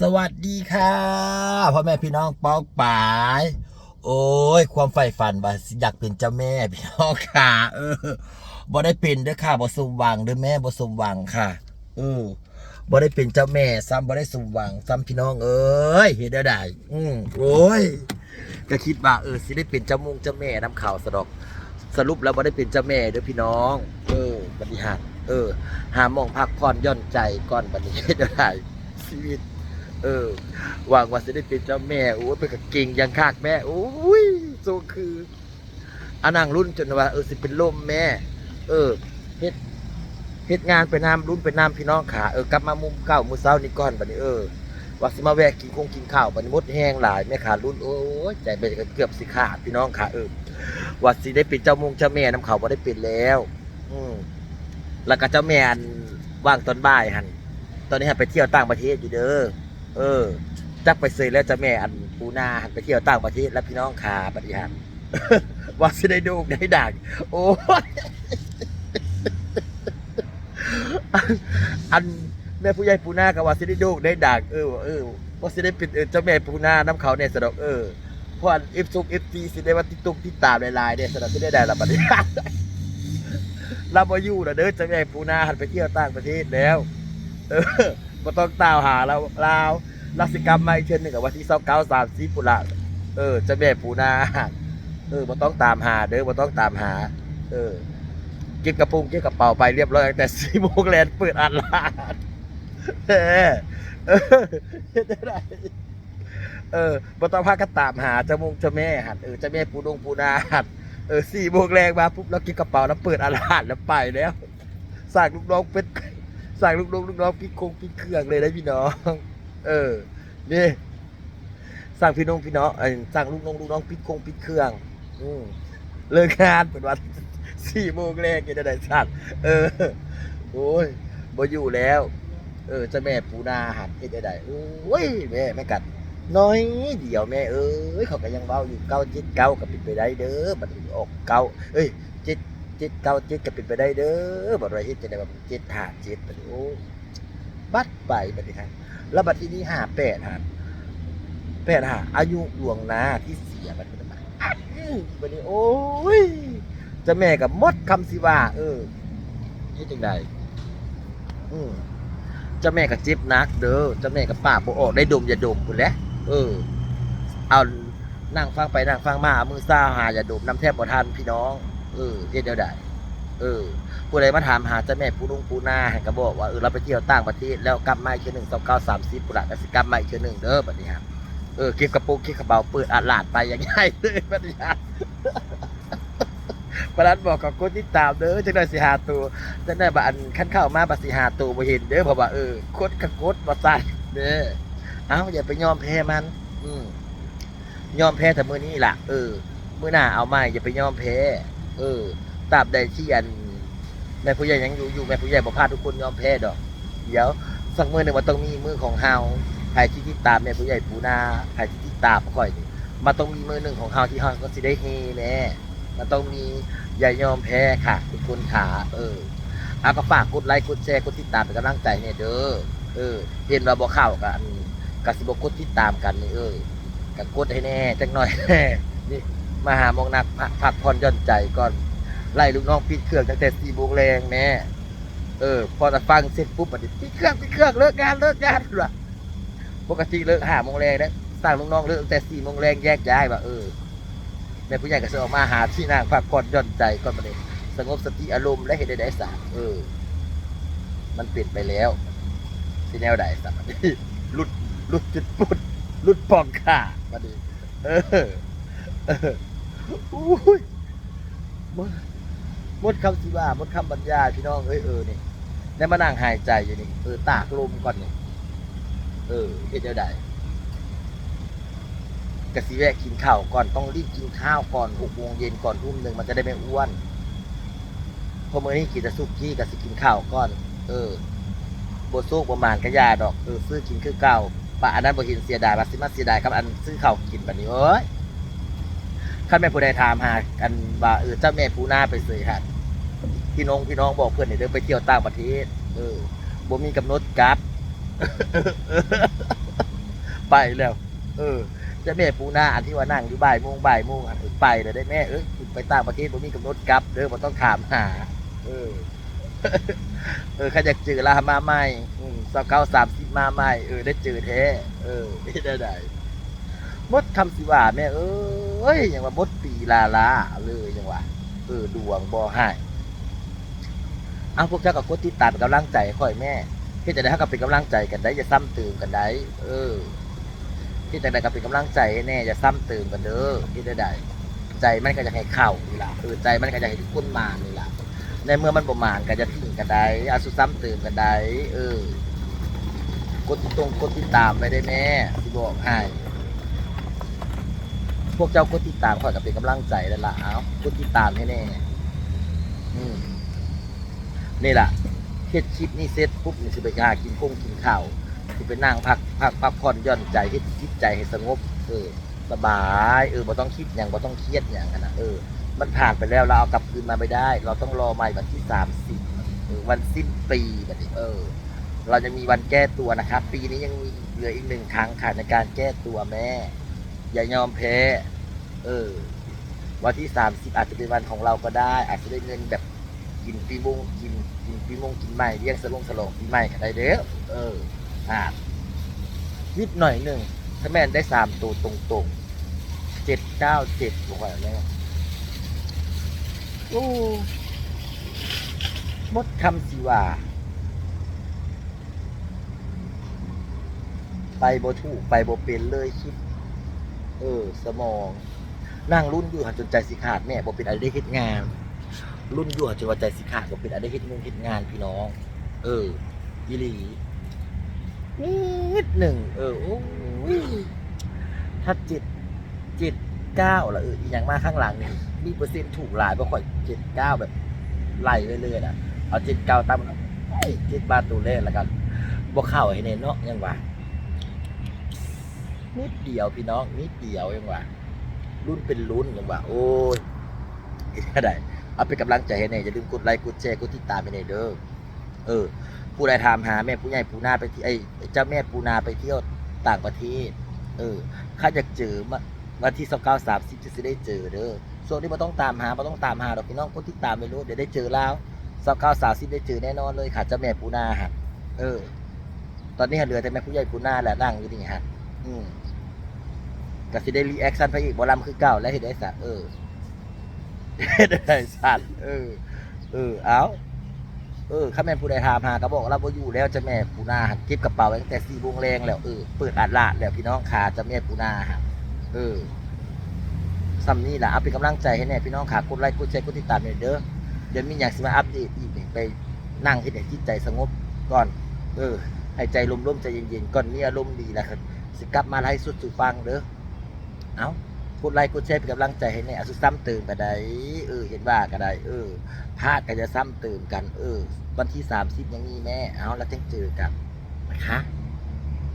สวัสดีค่ะพ่อแม่พี่น้องปอกป่าย โอ้ย ความใฝ่ฝันว่าอยากเป็นเจ้าแม่พี่น้องค่ะ เออบ่ได้เป็นเด้อค่ะบ่สมหวังเด้อแม่บ่สมหวังค่ะ เออบ่ได้เป็นเจ้าแม่ซ้ำบ่ได้สมหวังซ้ำพี่น้อง เอ้ยเฮ็ดได้ได้อืมโอ้ยก็คิดว่าเออสิได้เป็นเจ้ามุงเจ้าแม่น้ำข่าวสะดอกสรุปแล้วบ่ได้เป็นเจ้าแม่เด้อพี่น้อง เออปฏิหารย์เออ หามองพักผ่อนย่อนใจก่อนบัดนี้เฮ็ดได้ได้ชีวิต เออหวังว่าจะได้เป็นเจ้าแม่โอ้ยเป็นกับเก่งยังคากแม่โอ้ยโซคืออานังรุ่นจนว่าเออสิเป็นลมแม่ เออเฮ็ดเฮ็ดงานไปน้ำรุ่นไปน้ำพี่น้องขาเออกลับมามุมเก่ามือเช้านี่ก่อนบัดนี้เออว่าสิมาแวะกินคงกินข้าวบัดนี้มดแห้งหลายแม่ขารุ่นโอ้ยใจไปเกือบสิขาดพี่น้องขาเออว่าสิได้เป็นเจ้ามงเจ้าแม่น้ำเขาบ่ได้เป็นแล้ว อืมแล้วก็เจ้าแม่นว่างตอนบ่ายหันตอนนี้หันไปเที่ยวต่างประเทศอยู่เด้อ เออ จักไปซื้อแล้วจะแม่อันปูนาหันไปเที่ยวต่างประเทศแล้วพี่น้องขาปฏิหารว่าสิได้ดูได้ดักโอ้ยอันแม่ผู้ใหญ่ปูนากับว่าสิได้ดูได้ดักเออเออว่าสิได้เป็นเออจ้าแม่ปูนาน้ำเขาเนี่ยสะดอกเออพราะอันเอฟซุกเอฟซีสิได้ว่าติดตุกติดตามลายๆเนี่ยสะดอกที่ได้ได้ละบัดนี้เราบ่อยู่นะเด้อจ้าแม่ปูนาหันไปเที่ยวต่างประเทศแล้ว เออ บ่ต้องตามหาเราลาวรัศกรรมมาอีกเช่นหนึ่งกับวันที่29 30ปุระเออเจ้าแม่ปูนาเออบ่ต้องตามหาเด้อบ่ต้องตามหา เออเก็บกระปุงเก็บกระเป๋าไปเรียบร้อยตั้งแต่4โมงแลนเปิดอันลาดเออเออได้เออบ่ต้องพากันตามหาจ้ามงเจ้าแม่หัดเออเจ้าแม่ปูดงปูนาหัดเออ4โมงแรงมาปุ๊บแล้วเก็บกระเป๋าแล้วเปิดอันลาดแล้วไปแล้วสร้างลูกน้องเป็น สั่งลูกน้องลูกน้องพี่คงพี่เครื่องเลยนะพี่น้อง เออ นี่สั่งพี่น้องพี่น้องเออสั่งลูกน้องลูกน้องพี่คงพี่เครื่อง อืมเลิกงานเป็นวันสี่โมงแรกยังได้สั่งเออ โอ้ยบ่อยู่แล้ว เออเจะแม่ปูนาหัดเฮ็ดได้ได้โอ้ยแม่แม่กัดน้อยเดียวแม่เอ้ยเขาก็ยังเว้าอยู่เก้าเจ็ดเก้าก็เป็นไปได้เด้อบัดนี้ออกเก้าเอ้ยเจ็ด จ็ดเก้าจ็ดก็เป็นไปได้เด้อบัดว่าเฮ็ดจะได้ว่าเจ็ดห้าจ็ดบัดนี้โอ้บัดไปบัดนี้ฮะแล้วบัดที่นี้ห้าแปดฮะแปดฮะอายุหลวงนาที่เสียบัดนี้มาบัดนี้โอ้ยจะแม่กับมดคำสิว่า เออเฮ็ดจังไดอืมเจ้าแม่กับจ็บนัก เด้อเจ้าแม่กับป้าบ่ออกได้ดมอย่าดมพุ่นแหละเออ เอานั่งฟังไปนั่งฟังมาเอามือซ่าหาอย่าดมน้ำแทบบ่ทันพี่น้อง เออเฮ็ดเดียวได้เออ ผู้ใดมาถามหาเจ้าแม่ปูนุ่งปูนาให้ก็บอกว่าเออเราไปเที่ยวต่างประเทศแล้วกลับมาอีกเทื่อหนึ่งสองเก้าสามสิบปุระกสิกลับมาอีกเทื่อหนึ่งเด้อบัดนี้ครับเออเก็บกระปรงเก็บกระเป๋าเปิดอาลาดไปอย่างง่ายเลยบัดนี้ครับประหลัดบอกกับคนที่ตามเด้อจังได้สิหาตัวจังได้บัอันขั้นเข้ามาบัสิหาตัวบ่เห็นเด้อเพราะว่าเออโคตรกับโคตรบ่สั่เด้อเอ้าอย่าไปยอมแพ้มัน อืมยอมแพ้แต่มื้อนี้ล่ะเออมื้อหน้าเอาใหม่อย่าไปยอมแพ้ เออตราบใดที่อันแม่ผู้ใหญ่ยังอยู่อยู่แม่ผู้ใหญ่บ่พาทุกคนยอมแพ้ดอก เดี๋ยวสักมือหนึ่งมันต้องมีมือของเฮาใครที่ติดตามแม่ผู้ใหญ่ปูนาใครที่ติดตามข่อยดีมันต้องมีมือหนึ่งของเฮาที่เฮาก็สิได้เฮแน่มันต้องมีอย่ายอมแพ้ค่ะทุกคนขาเออเอาก็ฝากกดไลค์กดแชร์กดติดตามเป็นกำลังใจเนี่ยเด้อเออเห็นว่าบ่เข้ากันกสิบกดติดตามกันนี่เออก็กดให้แน่จักหน่อยนี่ มาหามองนักพักผ่อนหย่อนใจก่อนไล่ลูกน้องปิดเครื่องตั้งแต่สี่โมงแรงแน่เออ พอจะฟังเสร็จปุ๊บมันปิดเครื่องปิดเครื่องเลิกงานเลิกงานว่ะปกติเลิกหาโมงแรงนะสั่งลูกน้องเลิกตั้งแต่สี่โมงแรงแยกย้ายว่ะเออแม่ผู้ใหญ่ก็จะออกมาหาที่นั่งพักผ่อนหย่อนใจก่อนมาเลยสงบสติอารมณ์และเหตุใดๆสามเออ มันเปลี่ยนไปแล้วที่แนวใดสักหลุดหลุดจุดปุดหลุดปองขามาดิเออเอออุ้ยมึงหมดคำสิว่ามดคำบรรยายพี่น้องเอ้ยเออนี่ได้มานั่งหายใจอยู่นี่เออตากลมก่อนนี่เออเฮ็ดเดียวใดกะสิแวะกินข้าวก่อนต้องรีบกินข้าวก่อนหกโมงเย็นก่อนทุ่มหนึ่งมันจะได้ไม่อ้วนพราะมื้อนี้กินแต่สุกี้กะสิกินข้าวก่อน เออบ่โซกบ่หมานกะยาดอกเออซื้อกินคือเก่าปะอันนั้นบ่เห็นเสียดายว่าสิมาเสียดายกับอันซื้อข้าวกินบัดนี้เอ้ย ข้าแม่ผู้ใดถามหากันว่าเออเจ้าแม่ปูนาไปเสยหัดพี่น้องพี่น้องบอกเพื่อนเดินไปเที่ยวต่างประเทศ เออบ่มีกำหนดกลับ ไปแล้ว เออเจะแม่ปูนาอันที่ว่านั่งอยู่บ่ายโมงบ่ายโมงอันไปเลยได้แม่เอ้ยไปต่างประเทศผมมีกำหนดกลับเด้อบ่ต้องถามหา เออ เออข้าอยากเจอลามาใหม่สาวเก้าสามสิบมาใหม่เออได้เจอแท้เออได้ได้มดคำสิว่าแม่เอ้ย ยังว่ามดปีลาลาเลยยังว่าเออดวงบ่ให้เอาพวกเจ้ากับกดติดตามเป็นกำลังใจค่อยแม่เพื่อจะได้ให้กับเป็นกำลังใจกันได้อย่าซ้ำเติมกันได้เออที่จะได้กับเป็นกำลังใจให้แน่อย่าซ้ำเติมกันเด้อที่ได้ได้ใจมันก็จะให้เข้านี่ล่ะเออใจมันก็จะให้ทุกคนมานี่ล่ะในเมื่อมันประมาณก็จะทิ้งกันได้อาสุซ้ำเติมกันได้เออกดติตรงกดติดตามไปได้แน่ที่บอกให้ พวกเจ้ากดติดตามขอยกับเป็นกำลังใจแล้วล่ะเอากดติดตามให้แน่อืมนี่ล่ะเฮ็ดคลิปนี่เสร็จปุ๊บนี่สิไปหากินคงกินข้าวสิไปนั่งพักพักพักผ่อนหย่อนใจเฮ็ดจิตใจให้สงบ เออ สบายเออบ่ต้องคิดอย่างบ่ต้องเครียดอย่างนั้นนะเออ มันผ่านไปแล้วเราเอากลับคืนมาไม่ได้ เราต้องรอใหม่วันที่สามสิบวันสิ้นปีแบบนี้เออ เราจะมีวันแก้ตัวนะครับ ปีนี้ยังมีเหลืออีกหนึ่งครั้งค่ะในการแก้ตัวแม่ อย่ายอมแพ้ เออ วันที่สามสิบอาจจะเป็นวันของเราก็ได้ อาจจะได้เงินแบบกินปีมงกินกินปีมงกินใหม่เลี้ยงสลงสลองปีใหม่กันได้เด้อเอออ่านิดหน่อยหนึ่งถ้าแม่นได้สามตัวตรงๆเจ็ดเก้าเจ็ดบอกว่าแล้วโอ้มดคำสิว่า ไปบ่ถูกไปบ่เป็นเลยคิด เออ สมองนั่งรุ่นอยู่หันจนใจสิขาดแม่บ่เป็นอะไรได้เฮ็ดงาน รุ่นอยู่หันจนว่าใจสิขาดบ่เป็นอะไรได้เฮ็ดงานเฮ็ดงานพี่น้อง เอออีหลีนิดหนึ่งเออโอ้ยถ้าจ็ดเจ็ดเก้าละเอออีกอย่างมากข้างหลังนี่มีเปอร์เซ็นต์ถูกหลายบ่ค่อยเจ็ดเก้าแบบไหลเรื่อยๆนะเอาเจ็ดเก้าตามเจ็ดบาทตัวเลขแล้วกันบ่เข้าให้เน้นเนาะยังว่า นิดเดียวพี่น้องนิดเดียวยังว่ารุ่นเป็นรุ่นยังว่าโอ้ยก็ได้เอาเป็นกำลังใจให้แน่อย่าลืมกดไลค์กดแชร์กดติดตามให้แน่เด้อเออ ผู้ใดถามหาแม่ผู้ใหญ่ปูนาไปที่ไอ้เจ้าแม่ปูนาไปเที่ยวต่างประเทศ เออข้าอยากเจอมาวันที่สิบเก้าสามสิบจะได้เจอเด้อส่วนนี้มาต้องตามหามาต้องตามหาดอกพี่น้องกดติดตามไปรู้เดี๋ยวได้เจอแล้วสิบเก้าสามสิบได้เจอแน่นอนเลยค่ะเจ้าแม่ปูนาฮะเออ ตอนนี้เหลือแต่แม่ผู้ใหญ่ปูนาแหละนั่งอยู่นี่ฮะอืม ก็สิได้รีแอคชั่นไปอีกบอลำคือเก่าแล้วเห็นได้สัตว์เออเฮ็ดได้สัตว์เออ เออ เอาเออข้าแม่ผู้ใดถามหาก็บอกเราบ่อยู่แล้วจะแม่ปูนาหันเก็บกระเป๋าตั้งแต่สี่โมงแรงแล้วเออเปิดอาดลาดแล้วพี่น้องขาจะแม่ปูนาฮะเออซ้ำนี่แหละเอาเป็นกำลังใจให้แน่พี่น้องขากดไลค์กดแชร์กดติดตามหน่อยเด้อเดี๋ยวมีอย่างสิมาอัปเดตอีกไปนั่งให้เด็กจิตใจสงบก่อน เออให้ใจลมๆใจเย็นๆก่อนมีอารมณ์ดีแล้วครับสิกลับมาไลฟ์สุดสู่ฟังเด้อ เอากดไลค์กดแชร์เป็นกำลังใจให้เนี่ยสุดซ้ำตื่นกันได้เออเห็นว่ากันได้เออพลาดก็จะซ้ำตื่นกัน เออ วันที่สามสิบยังมีแม่เอาแล้วจึงเจอกันนะคะ